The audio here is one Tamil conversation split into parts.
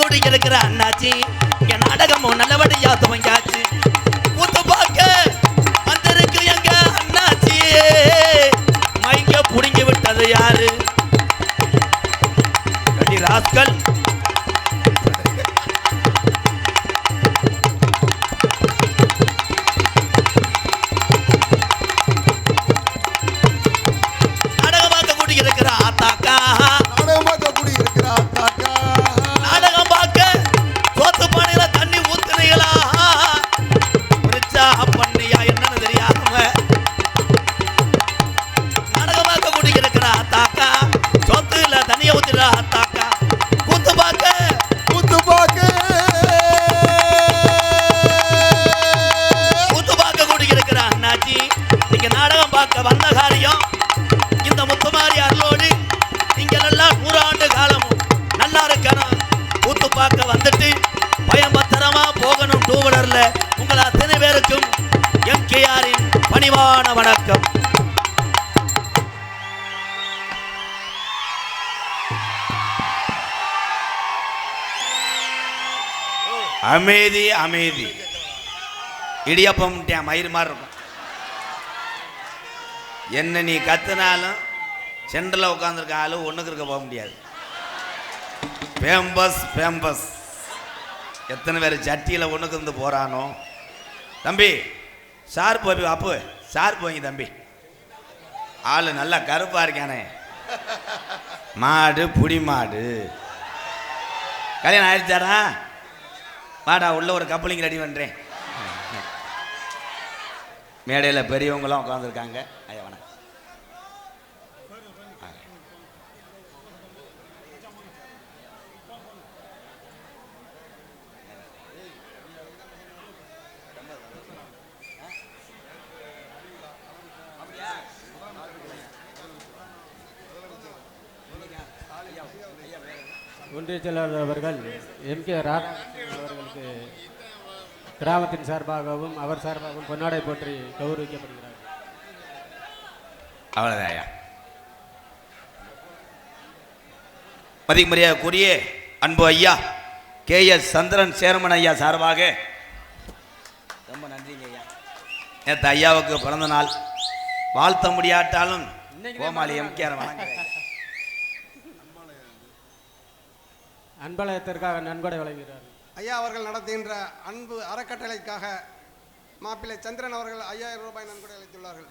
ஹலோ நாடகம் கூடி இருக்கிற அண்ணாச்சி. இங்க நாடகமும் நல்லபடியா துவங்கியாச்சு. கூத்து பார்க்க வந்திருக்கு எங்க அண்ணாச்சி. மைக்க புடுங்கி விட்டது யாரு? ராஸ்கல் அமைதி அமைதி. இடியப்பம்ட்டேன் மயிர் மாதிரி இருக்கும். என்ன நீ கத்துனாலும் சென்டரில் உட்காந்துருக்க ஆளு ஒன்றுக்கு இருக்க போக முடியாது. ஃபேம்பஸ் ஃபேம்பஸ் எத்தனை பேர் சட்டியில் ஒன்றுக்கு இருந்து போகிறானோ தம்பி சார் போய் அப்பு சார் போய்ங்க தம்பி. ஆள் நல்லா கருப்பாக இருக்கானே. மாடு புடி மாடு. கல்யாணம் ஆயிடுச்சாரா வாடா உள்ள ஒரு கப்பலிங் ரெடி பண்ணுறேன் மேடையில் பெரியவங்களாம் உட்காந்துருக்காங்க ஐயா வணக்கம். ஒன்றிய செயலாளர் அவர்கள் எம் கே ராதாகிருஷ்ணன் கிராமத்தின் சார்பாகவும் அவர் சார்பாகவும் பொன்னாடை போற்றி கௌரவிக்கப்படுகிறார். அவ்வளோதான் ஐயா மதிமரியாதைக்குரிய அன்பு ஐயா கே எஸ் சந்திரன் சேர்மன் ஐயா சார்பாக. ரொம்ப நன்றிங்க ஐயா. நேற்று ஐயாவுக்கு பிறந்த நாள். வாழ்த்த முடியாட்டாலும் கோமாளி எம்கேஆர் வணங்குறேன் அன்பழகத்திற்காக நன்கொடை வழங்குகிறார். ஐயா அவர்கள் நடத்துகின்ற அன்பு அறக்கட்டளைக்காக மாப்பிள்ளை சந்திரன் அவர்கள் ஐயாயிரம் ரூபாய் நன்கொடை அளித்துள்ளார்கள்.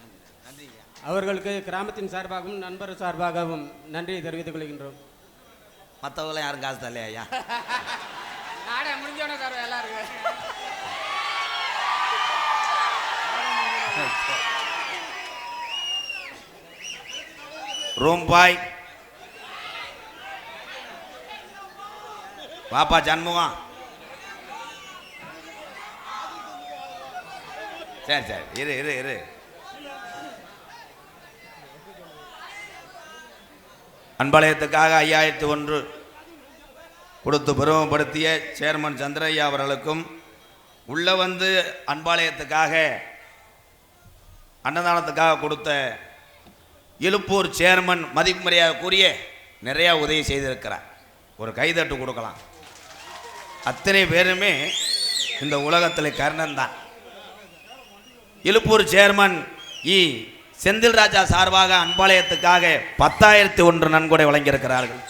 அவர்களுக்கு கிராமத்தின் சார்பாகவும் நண்பர் சார்பாகவும் நன்றி தெரிவித்துக் கொள்கின்றோம். மற்றவங்களாம் யாரும் காசு தரலையா ஐயா? முடிஞ்சோட சார் எல்லாருக்கும். ரூம் பாய் வாப்பா சண்முகம். சரி சரி. இரு இரு இரு. அன்பாளையத்துக்காக ஐயாயிரத்தி ஒன்று கொடுத்து பெருமைப்படுத்திய சேர்மன் சந்திரையா அவர்களுக்கும் உள்ள வந்து அன்பாளையத்துக்காக அன்னதானத்துக்காக கொடுத்த இழுப்பூர் சேர்மன் மதிப்புமரியாதைக்குரிய நிறையா உதவி செய்திருக்கிறார். ஒரு கைதட்டு கொடுக்கலாம். அத்தனை பேருமே இந்த உலகத்தில் கர்ணன் தான் இலுப்பூர் சேர்மன் இ. செந்தில் ராஜா சார்பாக அன்பாலயத்துக்காக பத்தாயிரத்தி ஒன்று நன்கொடை வழங்கியிருக்கிறார்கள்.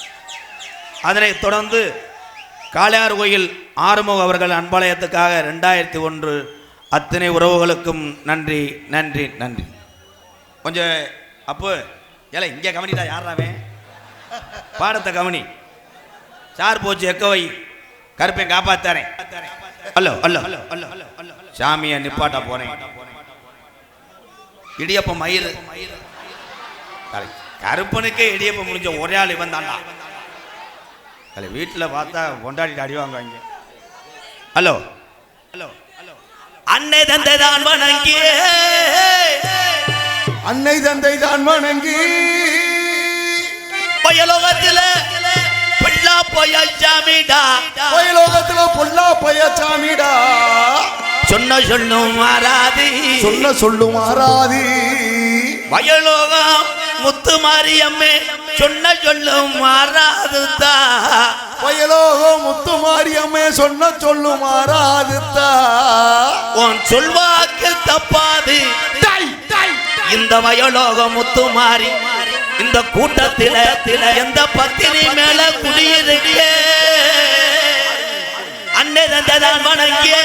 அதனைத் தொடர்ந்து காளையார் கோயில் ஆறுமுக அவர்கள் அன்பாலயத்துக்காக ரெண்டாயிரத்தி ஒன்று அத்தனை உறவுகளுக்கும் நன்றி நன்றி நன்றி. கொஞ்சம் அப்போ ஏல இங்கே கவனிடா யாராவே பாடத்தை கவனி. சார் போச்சு எக்க வை. கருப்பேன் காப்பாத்தாரேன் hello hello hello hello hello. சாமியை நிப்பாட்ட போறேன். இடியப்பம் மயிர் கருப்பனுக்கே இடியப்பம் முடிஞ்ச ஒரே ஆள் இவன் தாண்டா அது வீட்டில் பார்த்தா கொண்டாடிட்டு அடி வாங்குவாங்க. ஹலோ. ஹலோ ஹலோ அன்னை தந்தை தான் வணங்கி அன்னை தந்தை தான் வணங்கி. பயலோகத்தில் பிள்ளா போய ஜாமிடா கோயிலோகத்துல பொல்லா பையச்சாமிடா சொன்ன சொல்லும் மாறாது சொன்ன சொல்லும் மாறாது வயலோகம் முத்து மாரியம்மே சொன்ன சொல்லும் மாறாதுதா வயலோகம் முத்து மாரியம்மே சொன்ன சொல்லும் மாறாதுதா உன் சொல்வாக்கு தப்பாது. இந்த வயலோகம் முத்து மாறி இந்த கூட்டத்தில எந்த பத்தினி மேல குடியிருக்கே அன்னை தந்தைதான் வணங்கியே.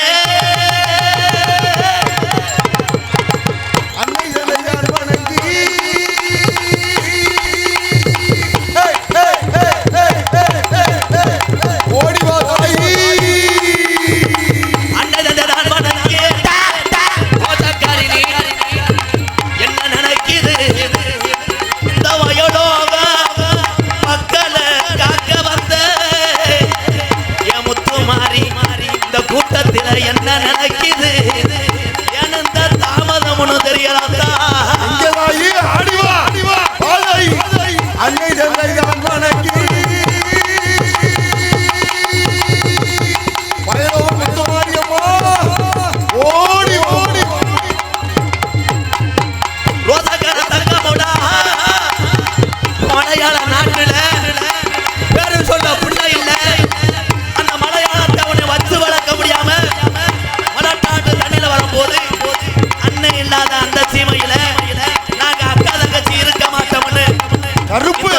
А Рупи!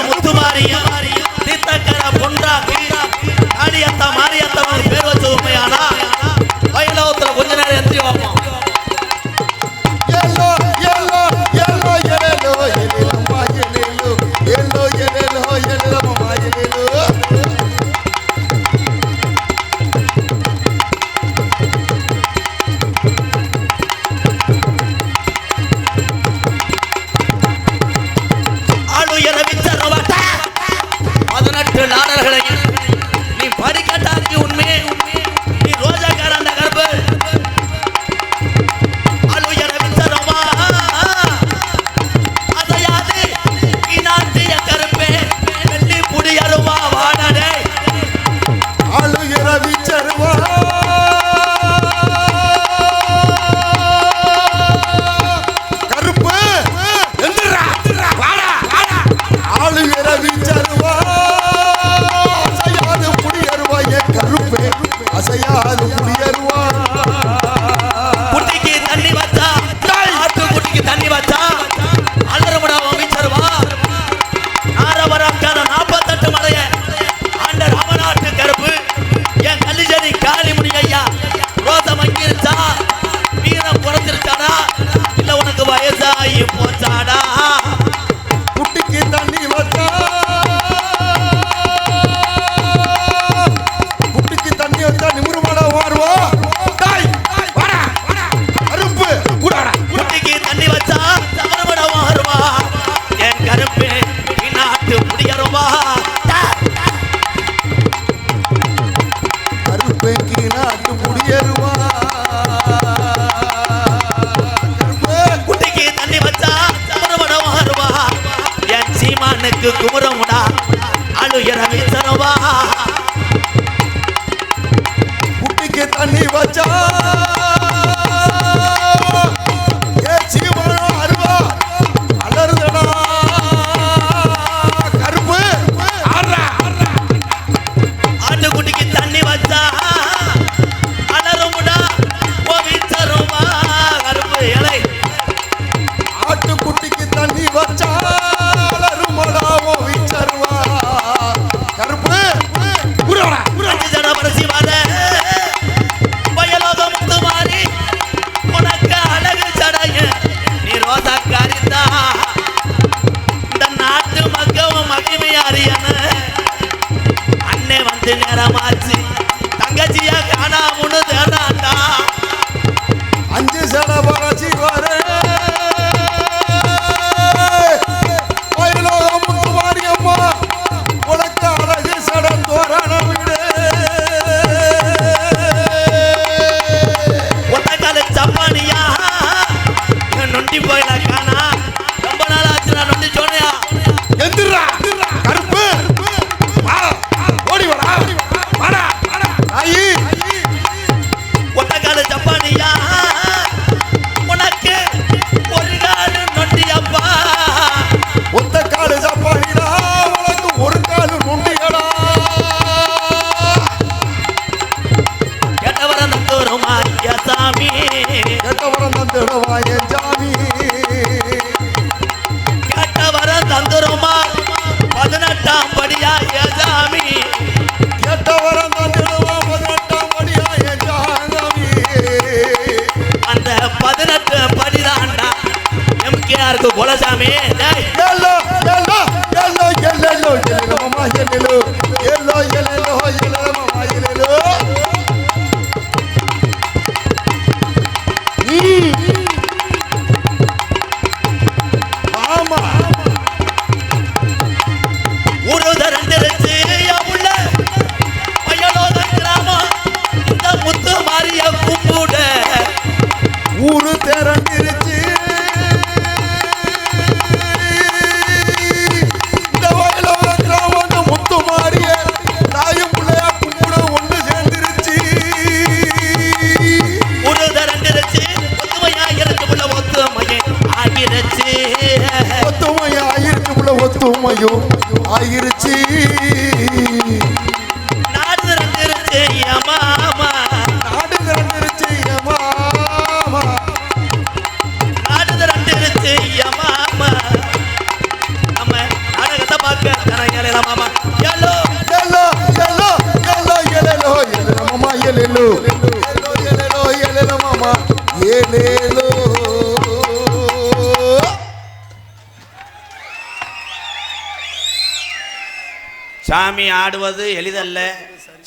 சாமி ஆடுவது எளிதல்ல.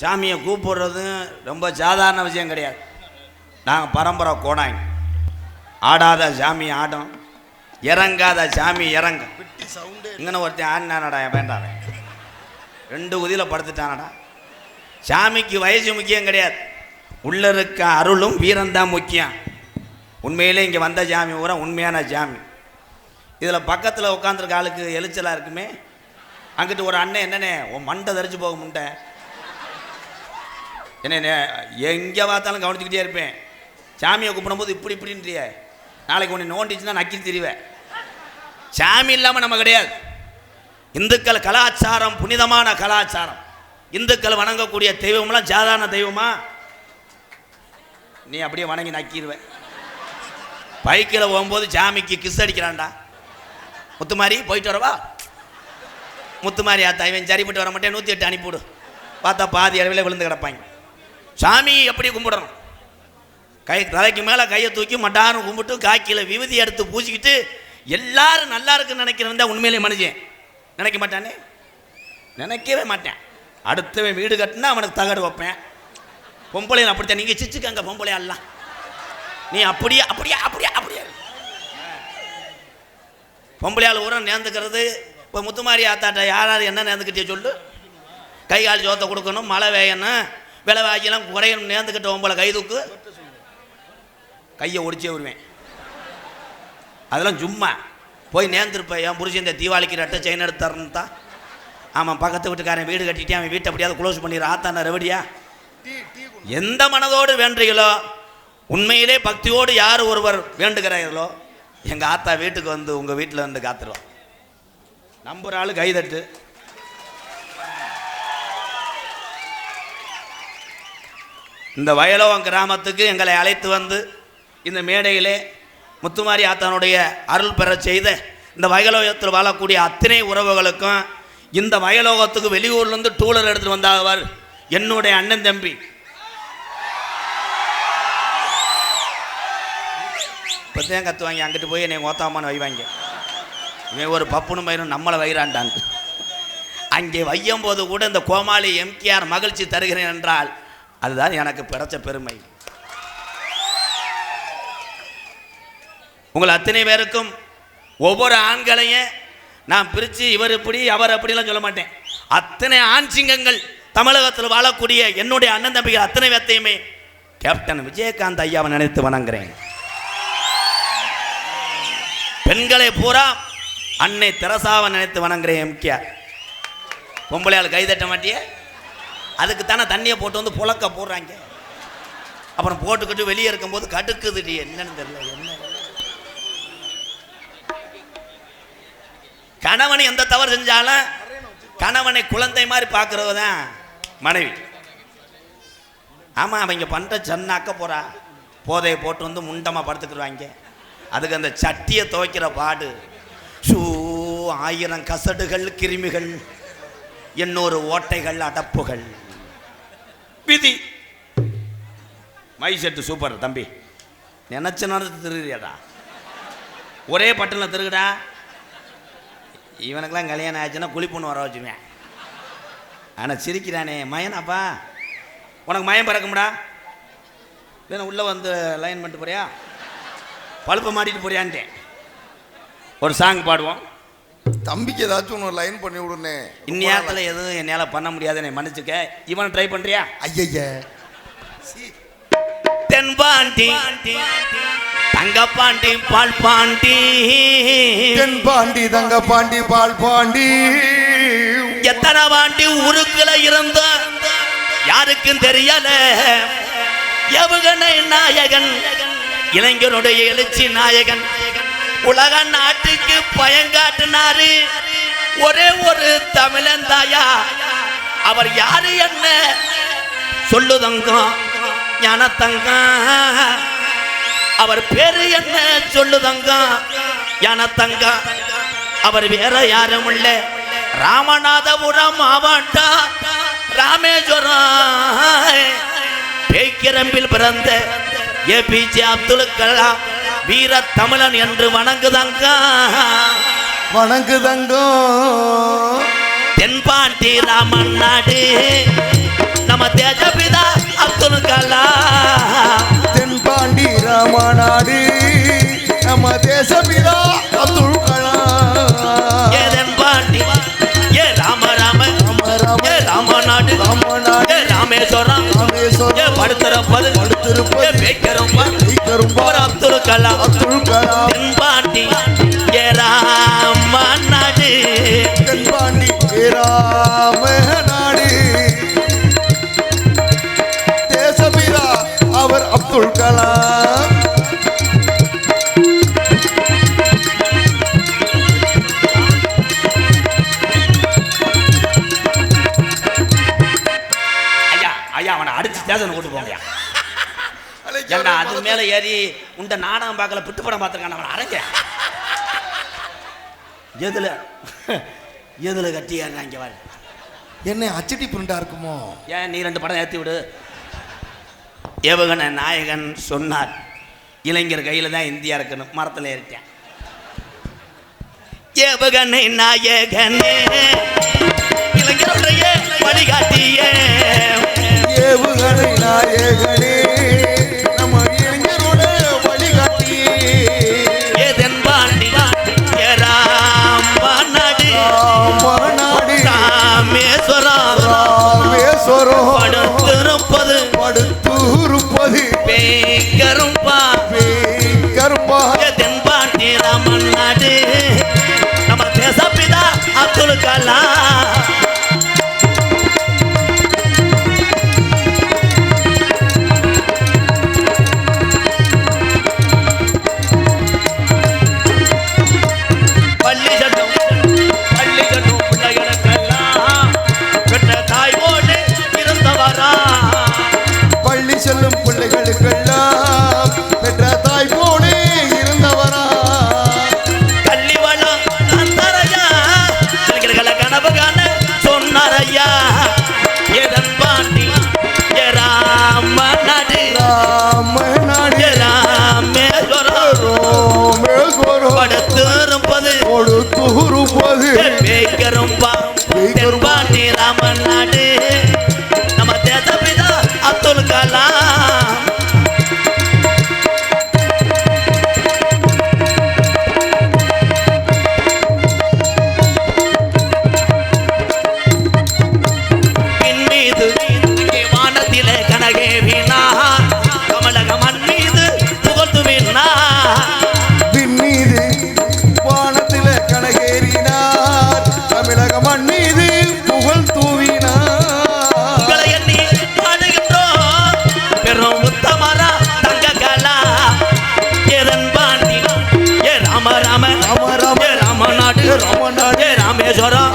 சாமியை கூப்பிடுறதும் ரொம்ப சாதாரண விஷயம் கிடையாது. நாங்கள் பரம்பரை கோடாங்க ஆடாத சாமி ஆடும். இறங்காத சாமி இறங்கும் இங்கன ஒருத்தன் ஆடினானடா வேண்டாம் ரெண்டு உதியில் படுத்துட்டானடா. சாமிக்கு வயசு முக்கியம் கிடையாது. உள்ள இருக்க அருளும் வீரம்தான் முக்கியம். உண்மையிலே இங்கே வந்த சாமி பூரா உண்மையான சாமி. இதில் பக்கத்தில் உட்காந்துருக்க ஆளுக்கு எரிச்சலாக இருக்குமே? அங்கிட்டு ஒரு அண்ணன் என்னண்ணே உன் மண்டை தரிச்சு போக முண்டை. என்னண்ணே எங்கே பார்த்தாலும் கவனிச்சுக்கிட்டே இருப்பேன். சாமியை கூப்பிடும்போது இப்படி இப்படின்றிய. நாளைக்கு ஒன்று நோண்டிச்சுன்னா நக்கி தெரிவேன். சாமி இல்லாமல் நம்ம கிடையாது. இந்துக்கள் கலாச்சாரம் புனிதமான கலாச்சாரம். இந்துக்கள் வணங்கக்கூடிய தெய்வம்லாம் சாதாரண தெய்வமா? நீ அப்படியே வணங்கி நக்கிடுவேன் பைக்கில் போகும்போது சாமிக்கு கிஸ் அடிக்கிறான்டா. முத்துமாரி போயிட்டு வரவா? முத்துமாரி ஆத்தா இவன் சரிப்பட்டு வர மாட்டேன் நூற்றி எட்டு அனுப்பிவிடு. பார்த்தா பாதி அளவில் விழுந்து கிடப்பாங்க. சாமி எப்படி கும்பிடணும்? கை தலைக்கு மேலே கையை தூக்கி மட்டாரும் கும்பிட்டு காக்கியில் விபதி எடுத்து பூசிக்கிட்டு எல்லாரும் நல்லா இருக்குன்னு நினைக்கிறவன் தான் உண்மையிலே மனுஷன். நினைக்க மாட்டானே? நினைக்கவே மாட்டேன். அடுத்தவன் வீடு கட்டினா அவனுக்கு தகடு வைப்பேன். பொம்பளையில் அப்படித்தான். நீங்கள் சிச்சுக்கங்க பொம்பளையெல்லாம் நீ அப்படியே அப்படியே அப்படியே அப்படியே. பொம்பளையால் உரம் நேர்ந்துக்கிறது இப்போ முத்துமாரி ஆத்தாட்ட யார் யார் என்ன நேர்ந்துக்கிட்டே சொல்லு. கை கால் சோத்தை கொடுக்கணும் மழை வேயணும் விலை வாக்கிலாம் குறையணும் நேர்ந்துக்கிட்ட பொம்பளை கை தூக்கு. கையை ஒடிச்சே விடுவேன். அதெல்லாம் சும்மா. போய் நேர்ந்துருப்பேன் என் புருஷன் இந்த தீபாவளிக்கு ரெட்டை செயின் எடுத்து தரணும் தான். ஆமாம் பக்கத்து வீட்டுக்காரன் வீடு கட்டிட்டு அவன் வீட்டை அப்படியாவது க்ளோஸ் பண்ணிடுற ஆத்தான ரெவடியா. எந்த மனதோடு வேண்டுகிறீர்களோ உண்மையிலே பக்தியோடு யார் ஒருவர் வேண்டுகிறார்களோ எங்கள் ஆத்தா வீட்டுக்கு வந்து உங்கள் வீட்டில் வந்து காத்துருவோம் நம்புற ஆளு கைதட்டு. இந்த வயலோகம் கிராமத்துக்கு எங்களை அழைத்து வந்து இந்த மேடையிலே முத்துமாரி ஆத்தானுடைய அருள் பெற செய்த இந்த வயலோகத்தில் வாழக்கூடிய அத்தனை உறவுகளுக்கும் இந்த வயலோகத்துக்கு வெளியூர்லேருந்து டூலர் எடுத்துகிட்டு வந்தாவார் என்னுடைய அண்ணன் தம்பி. இப்போதான் கத்துவாங்க அங்கிட்டு போய் என்னை ஓத்தாமான்னு வைவாங்க. இவன் ஒரு பப்புனு மயிரும் நம்மளை வைராண்டான் அங்கே வையும் போது கூட இந்த கோமாளி எம்கேஆர் மகிழ்ச்சி தருகிறேன் என்றால் அதுதான் எனக்கு பிறச்ச பெருமை. உங்கள் அத்தனை பேருக்கும் ஒவ்வொரு ஆண்களையும் நான் பிரித்து இவர் இப்படி அவர் அப்படிலாம் சொல்ல மாட்டேன். அத்தனை ஆண் சிங்கங்கள் தமிழகத்தில் வாழக்கூடிய என்னுடைய அண்ணன் தம்பிகள் அத்தனை பேர்த்தையுமே கேப்டன் விஜயகாந்த் ஐயாவை நினைத்து வணங்குறேன். பெண்களை பூரா அன்னை தெரசாவை நினைத்து வணங்குறேன் எம்கேஆர் பொம்பளையால் கைதட்ட மாட்டியே? அதுக்கு தானே தண்ணியை போட்டு வந்து புழக்க போடுறாங்க. அப்புறம் போட்டுக்கிட்டு வெளியே இருக்கும்போது கடுக்குதுடி என்னன்னு தெரியல என்ன? கணவன் எந்த தவறு செஞ்சாலும் கணவனை குழந்தை மாதிரி பார்க்கறது தான் மனைவி. ஆமாம் அவங்க பண்ணுற சென்னாக்க போகிறா போதையை போட்டு வந்து முண்டமாக படுத்துக்கிடுவாங்க. அதுக்கு அந்த சட்டியை துவைக்கிற பாடு. ஷூ ஆயிரம் கசடுகள் கிருமிகள் இன்னொரு ஓட்டைகள் அடப்புகள். விதி. மை செட்டு சூப்பர் தம்பி. நினச்ச நேரத்து திருகிறியாடா ஒரே பட்டனில் திருகுடா இவனுக்கெல்லாம் கல்யாணம் ஆச்சுன்னா குளிப்புன்னு வர வச்சுமே. ஆனால் சிரிக்கிறானே மயனாப்பா உனக்கு மயம் பறக்கும்டா. இல்லைன்னா உள்ளே வந்து லைன் பண்ணிட்டு போறியா? பழுப்பை மாட்டிட்டு போறியான்ட்டேன். ஒரு சாங் பாடுவோம். தம்பிக்கு ஏதாச்சும் ஒன்று லைன் பண்ணி விடுனே. இந்நேரத்தில் எதுவும் என்னால் பண்ண முடியாதுன்னு மன்னிச்சுக்க. இவனை ட்ரை பண்ணுறியா ஐயய்ய தென்பாண்டி தங்கப்பாண்டி பால் பாண்டி. தென் பாண்டி தங்க பாண்டி பால் பாண்டி. எத்தனை பாண்டி உருக்குல இருந்த யாருக்கும் தெரியல. எவகனை நாயகன் இளைஞருடைய எழுச்சி நாயகன். உலக நாட்டுக்கு பயங்காட்டினாரு. ஒரே ஒரு தமிழன் தாயா. அவர் யாரு என்ன? சொல்லுதங்கம் ஞானத்தங்கம் அவர் பேரு என்ன? சொல்லுதங்கம் ஞானத்தங்கம் அவர் வேற யாரும் இல்ல. ராமநாதபுரம் மாவட்டம் ராமேஸ்வரம். பேய்க்கிரம்பில் பிறந்த ஏபிஜே அப்துல் கலாம். வீர தமிழன் என்று வணங்குதங்க. வணங்குதங்கம் தென்பாண்டி ராமன் நாடு நம்ம தேஜபிதா அப்துல் கலாம். தென்பாண்டி ராமநாடு. நம்ம தேசபிதா அப்துல் நாடகம் பார்க்கல பிட்டு படம் பார்த்துருக்கான் அவன் அரைங்க எதுல? எதுல கட்டி ஏறாங்க பாரு என்ன அச்சடி பிரிண்டா இருக்குமோ? ஏன் நீ ரெண்டு படம் ஏற்றி விடு. ஏவுகண நாயகன் சொன்னார் இளைஞர் கையில் தான் இந்தியா இருக்கணும் மரத்தில் ஏறிட்டேன். ஏவுகணை நாயகனே இளைஞருடைய வழிகாட்டியே. ஏவுகணை நாயகனே படுத்திருப்பது பேக்கரும்பா கருப்பா தென்பாண்டி ராமன் நாடு நம்ம தேசப்பிதா அப்துல் கலாம்.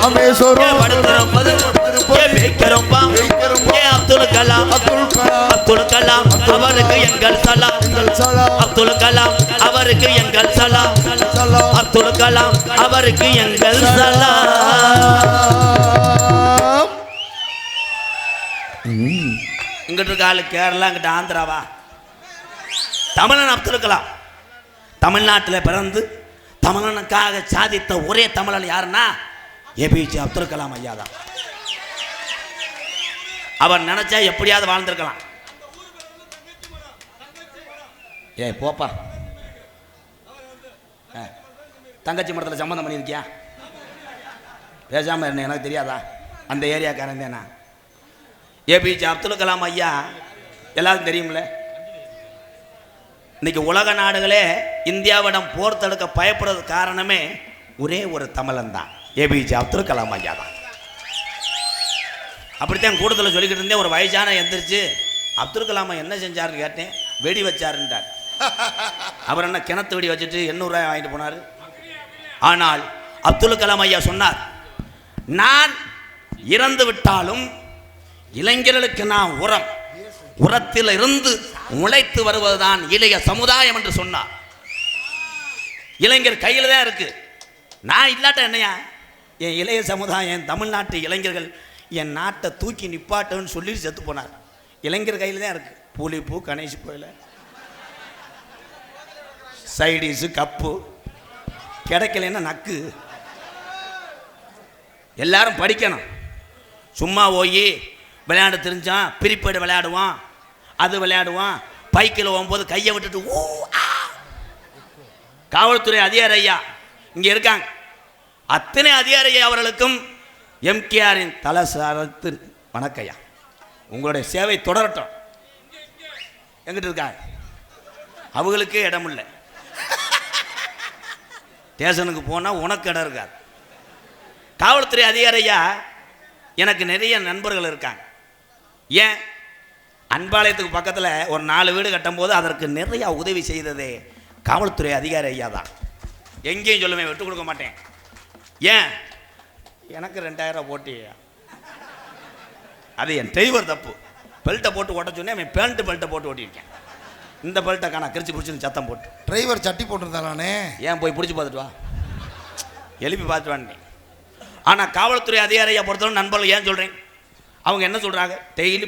ராமேஸ்வரம். அப்துல் கலாம்? அப்துல் கலாம். அப்துல் கலாம் அவருக்கு எங்கள் சலாம். அப்துல் கலாம் அவருக்கு எங்கள் சலாம். சலாம். அப்துல் கலாம் அவருக்கு எங்கள் சலாம். இங்கிட்டு இருக்க ஆளு கேரளா இங்கிட்ட ஆந்திராவா? தமிழன் அப்துல் கலாம். தமிழ்நாட்டில் பிறந்து தமிழனுக்காக சாதித்த ஒரே தமிழன் யாருன்னா ஏபிஜே அப்துல் கலாம் ஐயா தான். அவர் நினைச்சா எப்படியாவது வாழ்ந்திருக்கலாம். ஏய் போப்பா. ஆ, தங்கச்சி மடத்தில் சம்மந்தம் பண்ணியிருக்கியா? பேசாமல் இருந்தேன் எனக்கு தெரியாதா? அந்த ஏரியாக்காரன் தானா? ஏபிஜே அப்துல் கலாம் ஐயா எல்லாருக்கும் தெரியும்ல? இன்னைக்கு உலக நாடுகளே இந்தியாவிடம் போர் தடுக்க பயப்படுறது காரணமே ஒரே ஒரு தமிழன் தான். ஏபிஜே அப்துல் கலாம் ஐயா தான். அப்படித்தான் கூட்டத்தில் சொல்லிக்கிட்டு இருந்தேன் ஒரு வயசான எந்திரிச்சு அப்துல் கலாம் என்ன செஞ்சாருன்னு கேட்டேன் வெடி வச்சாருன்றார். அவர் என்ன கிணத்து வெடி வச்சுட்டு எண்ணூறுரூவா வாங்கிட்டு போனார். ஆனால் அப்துல் கலாம் ஐயா சொன்னார் நான் இறந்து விட்டாலும் இளைஞர்களுக்கு நான் உரம் உரத்தில் இருந்து முளைத்து வருவதுதான் இளைய சமுதாயம் என்று சொன்னார். இளைஞர் கையில் தான் இருக்கு. நான் இல்லாட்ட என்னையா? என் இளைய சமுதாயம் என் தமிழ்நாட்டு இளைஞர்கள் என் நாட்டை தூக்கி நிப்பாட்டுன்னு சொல்லி செத்து போனார். இளைஞர் கையில் தான் இருக்குது புளிப்பூ கணேஷ் கோயில். Side dish cup. கிடைக்கலன்னா நக்கு. எல்லாரும் படிக்கணும். சும்மா போய் விளையாட தெரிஞ்சான் பிரிப்பேடு விளையாடுவான். அது விளையாடுவான். பைக்கில் போகும்போது கையை விட்டுட்டு ஊ காவல்துறை அதிகாரி ஐயா இங்கே இருக்காங்க. அத்தனை அதிகாரி அவர்களுக்கும் எம்கேஆரின் தல சாரத்து வணக்கையா உங்களுடைய சேவை தொடரட்டும். எங்கிட்டு இருக்காங்க அவங்களுக்கு இடம் இல்லை ஸ்டேஷனுக்கு போனால் உனக்கு இடம் இருக்காது. காவல்துறை அதிகாரியா எனக்கு நிறைய நண்பர்கள் இருக்காங்க. ஏன்? அன்பாளையத்துக்கு பக்கத்தில் ஒரு நாலு வீடு கட்டும்போது அதற்கு நிறையா உதவி செய்ததே காவல்துறை அதிகாரி ஐயா தான் எங்கேயும் சொல்லுவேன் விட்டு கொடுக்க மாட்டேன். ஏன்? எனக்கு ரெண்டாயிரம் போட்டி அது என் டிரைவர் தப்பு. பெல்ட்டை போட்டு ஓட்ட சொன்னேன் அவன் பேண்ட்டு பெல்ட்டை போட்டு ஓட்டியிருக்கேன். இந்த பெல்ட்டை காணா கிரிச்சு பிடிச்சின்னு சத்தம் போட்டு. டிரைவர் சட்டி போட்டிருந்தாலானே ஏன் போய் பிடிச்சி பார்த்துட்டு வா? எழுப்பி பார்த்துட்டு வாங்க ஆனால் காவல்துறை அதிகாரியை பொறுத்தவரை நண்பர்கள் ஏன் சொல்கிறேன் அவங்க என்ன சொல்கிறாங்க டெய்லி